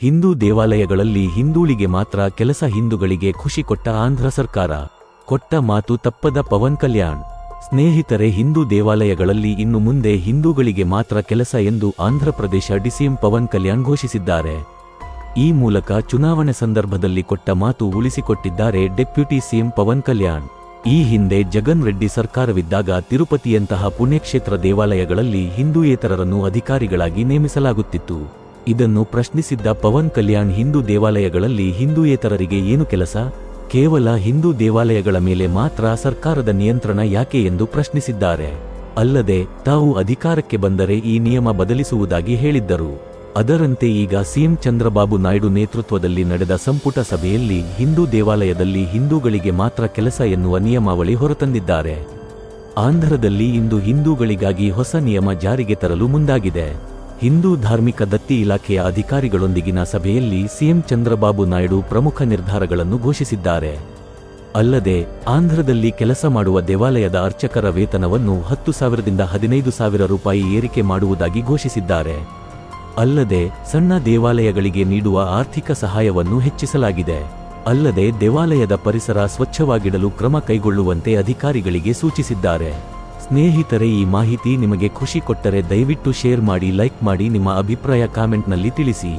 ಹಿಂದೂ ದೇವಾಲಯಗಳಲ್ಲಿ ಹಿಂದೂಳಿಗೆ ಮಾತ್ರ ಕೆಲಸ ಹಿಂದೂಗಳಿಗೆ ಖುಷಿ ಕೊಟ್ಟ ಆಂಧ್ರ ಸರ್ಕಾರ. ಕೊಟ್ಟ ಮಾತು ತಪ್ಪದ ಪವನ್ ಕಲ್ಯಾಣ್. ಸ್ನೇಹಿತರೆ, ಹಿಂದೂ ದೇವಾಲಯಗಳಲ್ಲಿ ಇನ್ನು ಮುಂದೆ ಹಿಂದೂಗಳಿಗೆ ಮಾತ್ರ ಕೆಲಸ ಎಂದು ಆಂಧ್ರಪ್ರದೇಶ ಡಿಸಿಎಂ ಪವನ್ ಕಲ್ಯಾಣ್ ಘೋಷಿಸಿದ್ದಾರೆ. ಈ ಮೂಲಕ ಚುನಾವಣೆ ಸಂದರ್ಭದಲ್ಲಿ ಕೊಟ್ಟ ಮಾತು ಉಳಿಸಿಕೊಟ್ಟಿದ್ದಾರೆ ಡೆಪ್ಯೂಟಿ ಸಿಎಂ ಪವನ್ ಕಲ್ಯಾಣ್. ಈ ಹಿಂದೆ ಜಗನ್ ರೆಡ್ಡಿ ಸರ್ಕಾರವಿದ್ದಾಗ ತಿರುಪತಿಯಂತಹ ಪುಣ್ಯಕ್ಷೇತ್ರ ದೇವಾಲಯಗಳಲ್ಲಿ ಹಿಂದೂಯೇತರರನ್ನು ಅಧಿಕಾರಿಗಳಾಗಿ ನೇಮಿಸಲಾಗುತ್ತಿತ್ತು. ಇದನ್ನು ಪ್ರಶ್ನಿಸಿದ್ದ ಪವನ್ ಕಲ್ಯಾಣ್ ಹಿಂದೂ ದೇವಾಲಯಗಳಲ್ಲಿ ಹಿಂದೂಯೇತರರಿಗೆ ಏನು ಕೆಲಸ? ಕೇವಲ ಹಿಂದೂ ದೇವಾಲಯಗಳ ಮೇಲೆ ಮಾತ್ರ ಸರ್ಕಾರದ ನಿಯಂತ್ರಣ ಯಾಕೆ ಎಂದು ಪ್ರಶ್ನಿಸಿದ್ದಾರೆ. ಅಲ್ಲದೆ, ತಾವು ಅಧಿಕಾರಕ್ಕೆ ಬಂದರೆ ಈ ನಿಯಮ ಬದಲಿಸುವುದಾಗಿ ಹೇಳಿದ್ದರು. ಅದರಂತೆ ಈಗ ಸಿಎಂ ಚಂದ್ರಬಾಬು ನಾಯ್ಡು ನೇತೃತ್ವದಲ್ಲಿ ನಡೆದ ಸಂಪುಟ ಸಭೆಯಲ್ಲಿ ಹಿಂದೂ ದೇವಾಲಯದಲ್ಲಿ ಹಿಂದೂಗಳಿಗೆ ಮಾತ್ರ ಕೆಲಸ ಎನ್ನುವ ನಿಯಮಾವಳಿ ಹೊರತಂದಿದ್ದಾರೆ. ಆಂಧ್ರದಲ್ಲಿ ಇಂದು ಹಿಂದೂಗಳಿಗಾಗಿ ಹೊಸ ನಿಯಮ ಜಾರಿಗೆ ತರಲು ಮುಂದಾಗಿದೆ. ಹಿಂದೂ ಧಾರ್ಮಿಕ ದತ್ತಿ ಇಲಾಖೆಯ ಅಧಿಕಾರಿಗಳೊಂದಿಗಿನ ಸಭೆಯಲ್ಲಿ ಸಿಎಂ ಚಂದ್ರಬಾಬು ನಾಯ್ಡು ಪ್ರಮುಖ ನಿರ್ಧಾರಗಳನ್ನು ಘೋಷಿಸಿದ್ದಾರೆ. ಅಲ್ಲದೆ, ಆಂಧ್ರದಲ್ಲಿ ಕೆಲಸ ಮಾಡುವ ದೇವಾಲಯದ ಅರ್ಚಕರ ವೇತನವನ್ನು ಹತ್ತು ಸಾವಿರದಿಂದ ಹದಿನೈದು ಸಾವಿರ ರೂಪಾಯಿ ಏರಿಕೆ ಮಾಡುವುದಾಗಿ ಘೋಷಿಸಿದ್ದಾರೆ. ಅಲ್ಲದೆ, ಸಣ್ಣ ದೇವಾಲಯಗಳಿಗೆ ನೀಡುವ ಆರ್ಥಿಕ ಸಹಾಯವನ್ನು ಹೆಚ್ಚಿಸಲಾಗಿದೆ. ಅಲ್ಲದೆ, ದೇವಾಲಯದ ಪರಿಸರ ಸ್ವಚ್ಛವಾಗಿಡಲು ಕ್ರಮ ಕೈಗೊಳ್ಳುವಂತೆ ಅಧಿಕಾರಿಗಳಿಗೆ ಸೂಚಿಸಿದ್ದಾರೆ. ಸ್ನೇಹಿತರೆ, ಈ ಮಾಹಿತಿ ನಿಮಗೆ ಖುಷಿ ಕೊಟ್ಟರೆ ದಯವಿಟ್ಟು ಶೇರ್ ಮಾಡಿ, ಲೈಕ್ ಮಾಡಿ, ನಿಮ್ಮ ಅಭಿಪ್ರಾಯ ಕಾಮೆಂಟ್ನಲ್ಲಿ ತಿಳಿಸಿ.